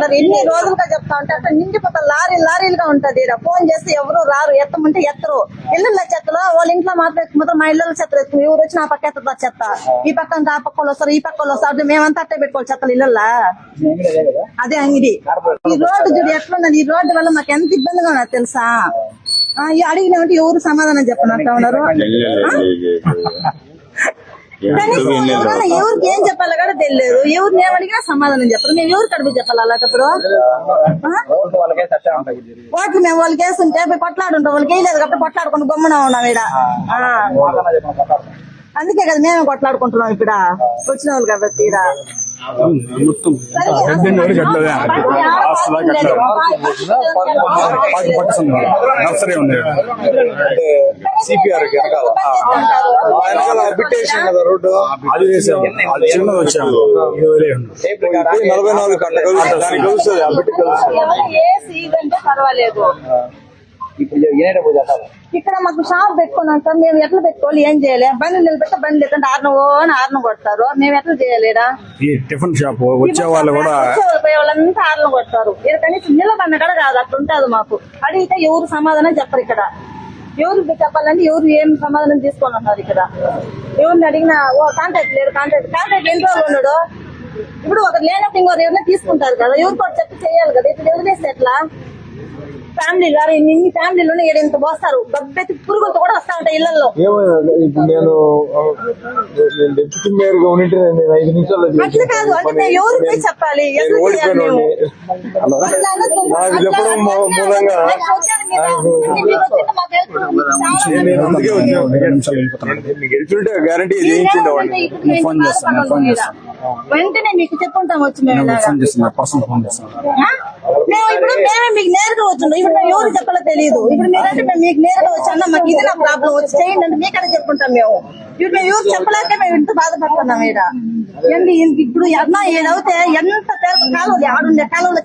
మరి ఎన్ని రోజులుగా చెప్తా ఉంటే అక్కడ నిండిపోతా లారీ లారీలుగా ఉంటది ఫోన్ చేస్తే ఎవరు రారు ఎత్తమంటే ఎత్తరు. ఇళ్ళ చెత్తలో వాళ్ళ ఇంట్లో మాత్రం మా ఇళ్ళ చెత్త ఎత్తుకుని ఎవరు వచ్చి నా పక్క ఎత్త చెత్త? ఈ పక్క అంతా ఆ పక్క వస్తారు ఈ పక్క వస్తారు. మేమంతా అట్టే పెట్టుకోవాలి చెత్తలు ఇళ్ళల్లా. అదే అంగిడి ఈ రోడ్డు చూడు ఎట్లున్నది? ఈ రోడ్డు వల్ల మాకు ఎంత ఇబ్బందిగా ఉన్నది తెలుసా? అడిగినామంటే ఎవరు సమాధానం చెప్పనట్టు ఉన్నారు? కనీసం ఎవరికి ఏం చెప్పాలో కూడా తెలియదు ఎవరిని ఏమడిగినా సమాధానం చెప్పరు. మేము ఎవరు కడుపు చెప్పాలి అలాంటప్పుడు? ఓట్లు మేము వాళ్ళకి వేస్తుంటే పోయి కొట్లాడుంటాం. వాళ్ళకి వేయలేదు కాబట్టి కొట్లాడుకుంటూ గమ్మున ఉన్నాం ఈడ. ఆ. అందుకే కదా మేమే కొట్లాడుకుంటున్నాం ఇక్కడ. వచ్చిన వాళ్ళు కాబట్టి నర్సరీ ఉంది సిపిఆర్ వెనకాల ఆ వెనకాల బిట్టేసాం కదా రోడ్డు అది వచ్చాము ఇప్పుడు నలభై నాలుగు కట్ట కలుస్తుంది. దానికి కలుస్తుంది. ఆ బిట్టు కలుస్తుంది ఇక్కడ మాకు షాప్ పెట్టుకున్నాం సార్. మేము ఎట్లా పెట్టుకోవాలి ఏం చేయాలి? బండి నిలబెట్ట బండి లేదంటే ఆరున ఓ అని ఆరున కొడతారు. మేము ఎట్లా చేయాలి ఈడ? ఈ టిఫిన్ షాప్ వచ్చే వాళ్ళు కూడా పోయే వాళ్ళంతా ఆరున కొడతారు. ఇక్కడ కనీసం నిలబడిన కూడా కాదు అట్లా ఉంటుంది మాకు. అడిగితే ఎవరు సమాధానం చెప్పరు ఇక్కడ. ఎవరు చెప్పాలంటే ఎవరు ఏం సమాధానం తీసుకొని ఉన్నారు ఇక్కడ? ఎవరిని అడిగినా ఓ కాంటాక్ట్ లేరు కాంటాక్ట్ కాంటాక్ట్ ఎన్ని రోజులు ఉన్నాడు. ఇప్పుడు ఒకరు లేనప్పుడు ఇంకోరు ఎవరైనా తీసుకుంటారు కదా. ఎవరికి చెప్పి చేయాలి కదా. ఇట్లా వదిలేస్తే ఎట్లా? ఫ్యామిలీ గారు ఇన్ని ఫ్యామిలీలు ఇంత పోస్తారు గబ్బెత్తి పురుగులతో కూడా వస్తా ఉంటాయి ఇళ్ళలో నేను ఆ, నేను డిప్యూటీ మేయర్గా ఉంటే నేను ఐదు నిమిషాల్లో అట్లా కాదు అంటే మేము పోయి చెప్పాలి. నాకు చెప్పడం. మూలంగా మీకు. నేను అందుకే వచ్చాను గ్యారంటీ ఫోన్ చేస్తాను, ఫోన్. చేస్తాను. వెంటనే మీకు చెప్పుకుంటాం వచ్చి మేము. ఫోన్ చేస్తున్నా పర్సనల్ ఫోన్ చేస్తున్నాను? మేము ఇప్పుడు మేమే మీకు నేరుగా వచ్చిండు ఇప్పుడు మేము ఎవరు చెప్పాలో తెలియదు ఇప్పుడు మీరంటే మేము మీకు నేరుగా వచ్చాను మాకు ఇది నా ప్రాబ్లం. వచ్చి చేయండి అంటే మీకడే చెప్పుకుంటాం మేము. ఇప్పుడు మేము ఎవరు చెప్పలేక మేము ఇంత బాధపడుతున్నాం ఏంటి ఇప్పుడు అన్న ఏడవుతే ఎంత పేరు కాలువ ఆడుండే కాలువలో